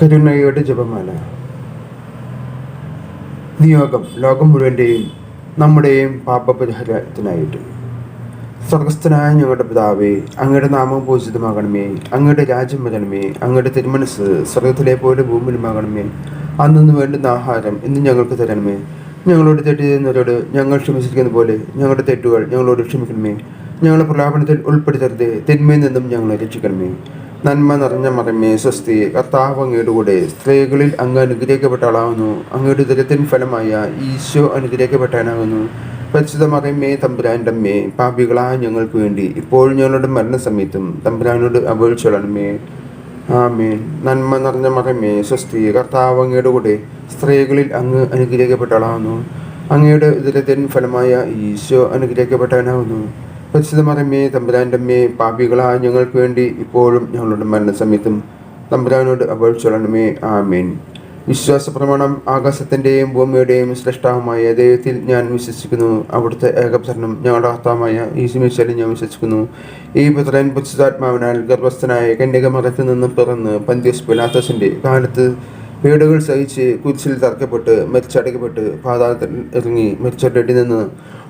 കരുണയുടെ ജപമാല. നിയോഗം ലോകം മുഴുവന്റെയും നമ്മുടെയും പാപപരിഹാരത്തിനായിട്ട്. സ്വർഗസ്ഥനായ ഞങ്ങളുടെ പിതാവേ അങ്ങയുടെ നാമം പൂജിതമാകണമേ അങ്ങയുടെ രാജ്യം വരണമേ അങ്ങയുടെ തിരുമനസ് സ്വർഗത്തിലെ പോലെ ഭൂമിയിലുമാകണമേ അന്നു വേണ്ടുന്ന ആഹാരം ഇന്ന് ഞങ്ങൾക്ക് തരണമേ. ഞങ്ങളോട് തെറ്റ് ചെയ്യുന്നവരോട് ഞങ്ങൾ ക്ഷമിച്ചിരിക്കുന്ന പോലെ ഞങ്ങളുടെ തെറ്റുകൾ ഞങ്ങളോട് ക്ഷമിക്കണമേ. ഞങ്ങളുടെ പ്രലാപനത്തിൽ ഉൾപ്പെടുത്തരുതേ തിന്മയിൽ നിന്നും ഞങ്ങളെ രക്ഷിക്കണമേ. നന്മ നിറഞ്ഞ മറമേ സ്വസ്തി കർത്താവ് അങ്ങയുടെ കൂടെ സ്ത്രീകളിൽ അങ്ങ് അനുഗ്രഹിക്കപ്പെട്ട ആളാകുന്നു. അങ്ങയുടെ ദുരത്തിൻ ഫലമായ ഈശോ അനുഗ്രഹിക്കപ്പെട്ടാനാകുന്നു പരിശുദ്ധ മറമേ തമ്പുരാന്റെ അമ്മേ പാപികളായ ഞങ്ങൾക്ക് വേണ്ടി ഇപ്പോഴും ഞങ്ങളുടെ മരണസമയത്തും തമ്പുരാനോട് അപേക്ഷിച്ചോളണമേ ആമേൻ. നന്മ നിറഞ്ഞ മറമേ സ്വസ്തി കർത്താവ് അങ്ങയുടെ കൂടെ സ്ത്രീകളിൽ അങ്ങ് അനുഗ്രഹിക്കപ്പെട്ട ആളാകുന്നു. അങ്ങയുടെ ഉദരത്തിൻ ഫലമായ ഈശോ അനുഗ്രഹിക്കപ്പെട്ടാനാകുന്നു പരിശുദ്ധ മറമേ തമ്പുരാന്റെ അമ്മേ പാപികളായ ഞങ്ങൾക്ക് വേണ്ടി ഇപ്പോഴും ഞങ്ങളുടെ മരണസമയത്തും തമ്പുരാനോട് അപേക്ഷിച്ചോളണമേ. ആമേൻ. വിശ്വാസ പ്രമാണം ആകാശത്തിന്റെയും ഭൂമിയുടെയും സൃഷ്ടാവുമായ ദൈവത്തിൽ ഞാൻ വിശ്വസിക്കുന്നു. അവിടുത്തെ ഏകപുത്രനും ഞങ്ങളുടെ ഭർത്താവായ ഈശുമിശലിൽ ഞാൻ വിശ്വസിക്കുന്നു. ഈ പുത്രൻ പുച്ഛാത്മാവിനാൽ ഗർഭസ്ഥനായ കന്യകമറത്തിൽ നിന്ന് പിറന്ന് പന്ത്യസ് പിലാത്തസിന്റെ കാലത്ത് വീടുകൾ സഹിച്ച് കുരിശിൽ തറക്കപ്പെട്ട് മരിച്ചടക്കപ്പെട്ട് പാതാളത്തിൽ ഇറങ്ങി മരിച്ചടി നിന്ന്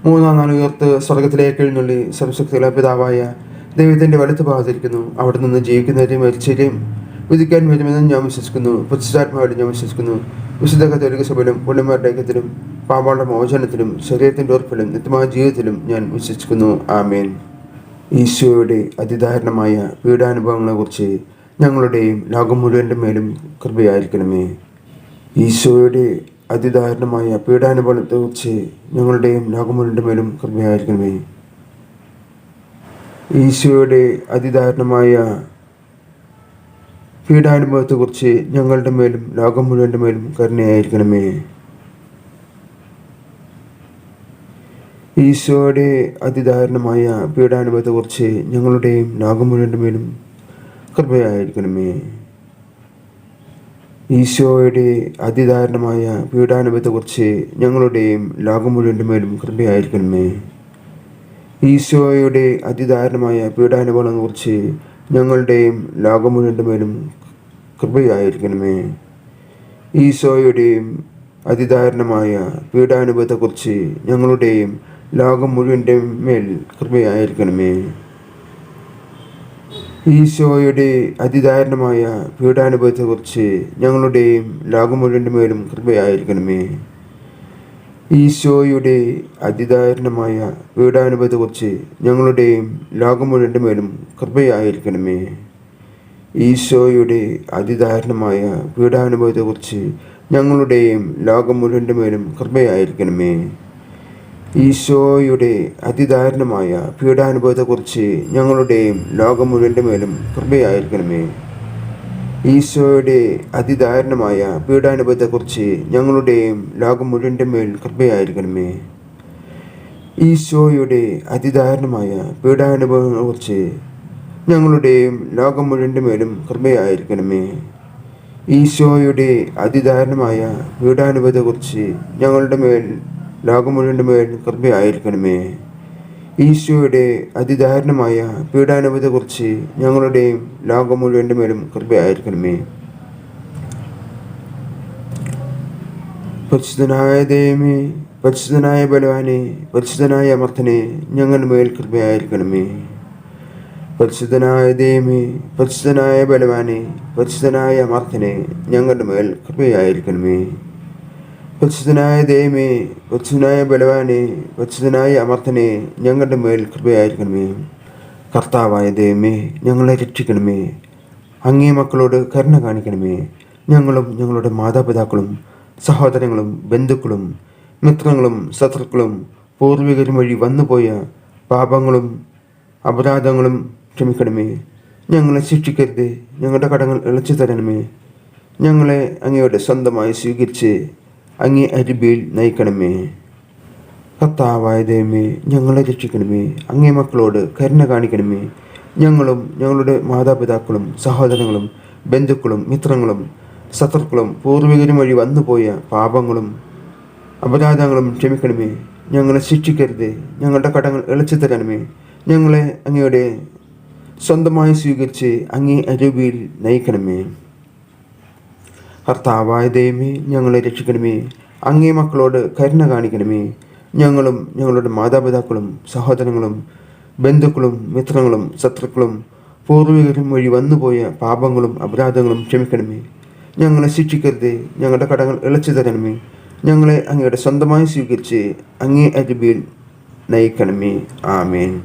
മൂന്നാം ഉയർത്ത് സ്വർഗത്തിലേക്ക് എഴുന്നള്ളി സർവശക്തിയുള്ള പിതാവായ ദൈവത്തിന്റെ വലത്ത് ഭാഗത്തിരിക്കുന്നു. അവിടെ നിന്ന് ജീവിക്കുന്നവരെയും മരിച്ചവരെയും വിധിക്കാൻ വരുമെന്ന് ഞാൻ വിശ്വസിക്കുന്നു. പുരുഷാത്മാവിലും ഞാൻ വിശ്വസിക്കുന്നു. വിശുദ്ധ കത്തോലിക സഭയിലും പുള്ളിമാരുടെ ഐക്യത്തിലും പാപാളുടെ മോചനത്തിലും ശരീരത്തിന്റെ ഉറപ്പിലും നിത്യമായ ജീവിതത്തിലും ഞാൻ വിശ്വസിക്കുന്നു. ആമേൻ. ഈശോയുടെ അതിദാരുണമായ പീഡാനുഭവങ്ങളെക്കുറിച്ച് ഞങ്ങളുടെയും ലോകം മുഴുവന്റെ മേലും കൃപയായിരിക്കണമേ. ഈശോയുടെ അതിദാരുണമായ പീഡാനുഭവത്തെക്കുറിച്ച് ഞങ്ങളുടെയും ലോകം മുഴുവന്റെ മേലും കൃപയായിരിക്കണമേ. ഈശോയുടെ അതിദാരുണമായ പീഡാനുഭവത്തെക്കുറിച്ച് ഞങ്ങളുടെ മേലും ലോകം മുഴുവന്റെ മേലും കരുണയായിരിക്കണമേ. ഈശോയുടെ അതിദാരുണമായ പീഡാനുഭവത്തെക്കുറിച്ച് ഞങ്ങളുടെയും ലോകം മുഴുവന്റെ മേലും കൃപയായിരിക്കണമേ. ഈശോയുടെ അതിദാരുണമായ പീഡാനുഭവത്തെക്കുറിച്ച് ഞങ്ങളുടെയും ലോകം മുഴുവന്റെ മേലും കൃപയായിരിക്കണമേ. ഈശോയുടെ അതിദാരുണമായ പീഡാനുഭവങ്ങളെക്കുറിച്ച് ഞങ്ങളുടെയും ലോകം മുഴുവന്റെ മേലും കൃപയായിരിക്കണമേ. ഈശോയുടെയും അതിദാരുണമായ പീഡാനുഭവത്തെക്കുറിച്ച് ഞങ്ങളുടെയും ലോകം മുഴുവന്റെ മേൽ കൃപയായിരിക്കണമേ. ഈശോയുടെ അതിദാരുണമായ പീഡാനുഭവത്തെക്കുറിച്ച് ഞങ്ങളുടെയും ലോകം മേലും കൃപയായിരിക്കണമേ. ഈശോയുടെ അതിദാരുണമായ പീഡാനുഭവത്തെക്കുറിച്ച് ഞങ്ങളുടെയും ലോകം മേലും കൃപയായിരിക്കണമേ. ഈശോയുടെ അതിദാരുണമായ പീഡാനുഭവത്തെക്കുറിച്ച് ഞങ്ങളുടെയും ലോകം മുഴുവന്റെ മേലും കൃപയായിരിക്കണമേ. ഈശോയുടെ അതിദാരുണമായ പീഡാനുഭവത്തെക്കുറിച്ച് ഞങ്ങളുടെയും ലോകം മുഴുവന്റെ മേലും കൃപയായിരിക്കണമേ. ഈശോയുടെ അതിദാരുണമായ പീഡാനുഭവത്തെക്കുറിച്ച് ഞങ്ങളുടെയും ലോകം മുഴുവന്റെ മേൽ കൃപയായിരിക്കണമേ. ഈശോയുടെ അതിദാരുണമായ പീഡാനുഭവങ്ങളെക്കുറിച്ച് ഞങ്ങളുടെയും ലോകം മുഴുവന്റെ മേലും കൃപയായിരിക്കണമേ. ഈശോയുടെ അതിദാരുണമായ പീഡാനുഭവത്തെക്കുറിച്ച് ഞങ്ങളുടെ മേൽ ലോകം മുഴുവന്റെ കൃപയായിരിക്കണമേ. ഈശോയുടെ അതിദാരുണമായ പീഡാനുഭവത്തെക്കുറിച്ച് ഞങ്ങളുടെയും ലോകം മുഴുവന്റെ മേലും കൃപയായിരിക്കണമേ. പരിശുദ്ധനായ ദൈവമേ പരിശുദ്ധനായ ബലവാനെ പരിശുദ്ധനായ അമർത്തനെ ഞങ്ങളുടെ മേൽ കൃപയായിരിക്കണമേ. പരിശുദ്ധനായ ദൈവമേ പരിശുദ്ധനായ ബലവാനെ പരിശുദ്ധനായ അമർത്തനെ ഞങ്ങളുടെ മേൽ കൃപയായിരിക്കണമേ. പരിശുദ്ധനായ ദൈവമേ പരിശുദ്ധനായ ബലവാനെ പരിശുദ്ധനായ അമർത്തനെ ഞങ്ങളുടെ മേൽ കൃപയായിരിക്കണമേ. കർത്താവായ ദൈവമേ ഞങ്ങളെ രക്ഷിക്കണമേ. അങ്ങേ മക്കളോട് കരുണ കാണിക്കണമേ. ഞങ്ങളും ഞങ്ങളുടെ മാതാപിതാക്കളും സഹോദരങ്ങളും ബന്ധുക്കളും മിത്രങ്ങളും ശത്രുക്കളും പൂർവികരും വഴി വന്നുപോയ പാപങ്ങളും അപരാധങ്ങളും ക്ഷമിക്കണമേ. ഞങ്ങളെ ശിക്ഷിക്കരുത്. ഞങ്ങളുടെ കടങ്ങൾ ഇളച്ചു തരണമേ ഞങ്ങളെ അങ്ങയുടെ സ്വന്തമായി സ്വീകരിച്ച് അങ്ങേ അരുബിയിൽ നയിക്കണമേ. കത്താവായ ദൈവമേ ഞങ്ങളെ രക്ഷിക്കണമേ. അങ്ങേ മക്കളോട് കരുണ കാണിക്കണമേ. ഞങ്ങളും ഞങ്ങളുടെ മാതാപിതാക്കളും സഹോദരങ്ങളും ബന്ധുക്കളും മിത്രങ്ങളും ശത്രുക്കളും പൂർവികരും വഴി വന്നുപോയ പാപങ്ങളും അപരാധങ്ങളും ക്ഷമിക്കണമേ. ഞങ്ങളെ ശിക്ഷിക്കരുത്. ഞങ്ങളുടെ കടങ്ങൾ എളിച്ചു തരണമേ. ഞങ്ങളെ അങ്ങയുടെ സ്വന്തമായി സ്വീകരിച്ച് അങ്ങേ അരൂപിയിൽ നയിക്കണമേ. കർത്താവായ ദൈവമേ ഞങ്ങളെ രക്ഷിക്കണമേ. അങ്ങേ മക്കളോട് കരുണ കാണിക്കണമേ. ഞങ്ങളും ഞങ്ങളുടെ മാതാപിതാക്കളും സഹോദരങ്ങളും ബന്ധുക്കളും മിത്രങ്ങളും ശത്രുക്കളും പൂർവികരും വഴി വന്നുപോയ പാപങ്ങളും അപരാധങ്ങളും ക്ഷമിക്കണമേ. ഞങ്ങളെ ശിക്ഷിക്കരുതേ ഞങ്ങളുടെ കടങ്ങൾ ഇളച്ചു തരണമേ. ഞങ്ങളെ അങ്ങയുടെ സ്വന്തമായി സ്വീകരിച്ച് അങ്ങേ അരുബിയിൽ നയിക്കണമേ. ആമേൻ.